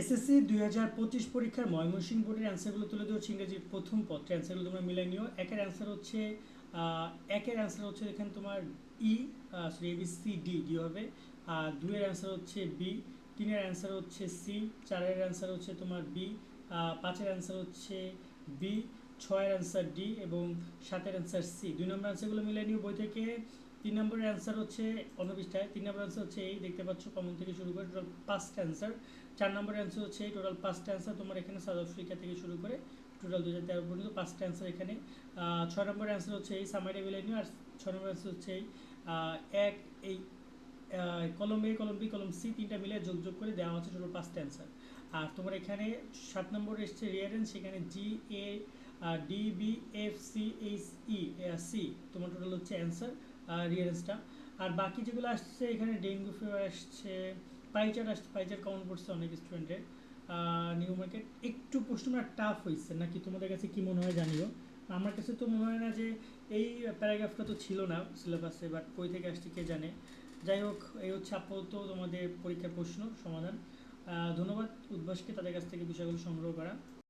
SSC দুই হাজার পঁচিশ পরীক্ষার ময়মনসিংহ বোর্ডের অ্যান্সারগুলো তুলে ধরছি ইংরেজির প্রথম পত্রে। অ্যান্সারগুলো তোমরা মিলাই নিও। একের অ্যান্সার হচ্ছে একের অ্যান্সার হচ্ছে এখানে তোমার E sorry A B C D D হবে। আর দুইয়ের অ্যান্সার হচ্ছে বি তিনের অ্যান্সার হচ্ছে সি চারের অ্যান্সার হচ্ছে তোমার বি পাঁচের অ্যান্সার হচ্ছে বি ছয়ের অ্যান্সার ডি এবং সাতের অ্যান্সার সি দুই নম্বর অ্যান্সারগুলো মিলে নিও বই থেকে। তিন নম্বরের অ্যান্সার হচ্ছে পৃষ্ঠায় তিন নম্বর অ্যান্সার হচ্ছে এই, দেখতে পাচ্ছ কমন থেকে শুরু করে টোটাল পাঁচটা অ্যান্সার চার নম্বরের অ্যান্সার হচ্ছে টোটাল পাঁচটা অ্যান্সার তোমার এখানে সাউথ আফ্রিকা থেকে শুরু করে টোটাল দু হাজার তেরো পর্যন্ত পাঁচটা অ্যান্সার এখানে। ছয় নম্বরের অ্যান্সার হচ্ছে এই সামারি মিলেনিও আর ছয় নম্বর অ্যান্সার হচ্ছে এই এক, এই কলম এ কলম বি কলম সি তিনটা মিলে যোগ যোগ করে দেওয়া হচ্ছে টোটাল পাঁচটা অ্যান্সার আর তোমার এখানে সাত নম্বর এসছে রিয়ারেন্স সেখানে G A D B F C H E C তোমার টোটাল হচ্ছে অ্যান্সার রিয়ারেন্সটা আর বাকি যেগুলো আসছে, এখানে ডেঙ্গু ফিভার আসছে, পাইচার আসছে, পাইচার কমন পড়ছে অনেক স্টুডেন্টের নিউ মার্কেট একটু প্রশ্নটা টাফ হয়েছে। নাকি তোমাদের কাছে কি মনে হয় জানিও। আমার কাছে তো মনে হয় না যে এই প্যারাগ্রাফটা তো ছিল না সিলেবাসে বাট কই থেকে আসছে কে জানে। যাই হোক, এই হচ্ছে আপাতত তোমাদের পরীক্ষার প্রশ্ন, সমাধান। ধন্যবাদ উদ্ভাসকে তাদের কাছ থেকে বিষয়গুলো সংগ্রহ করা।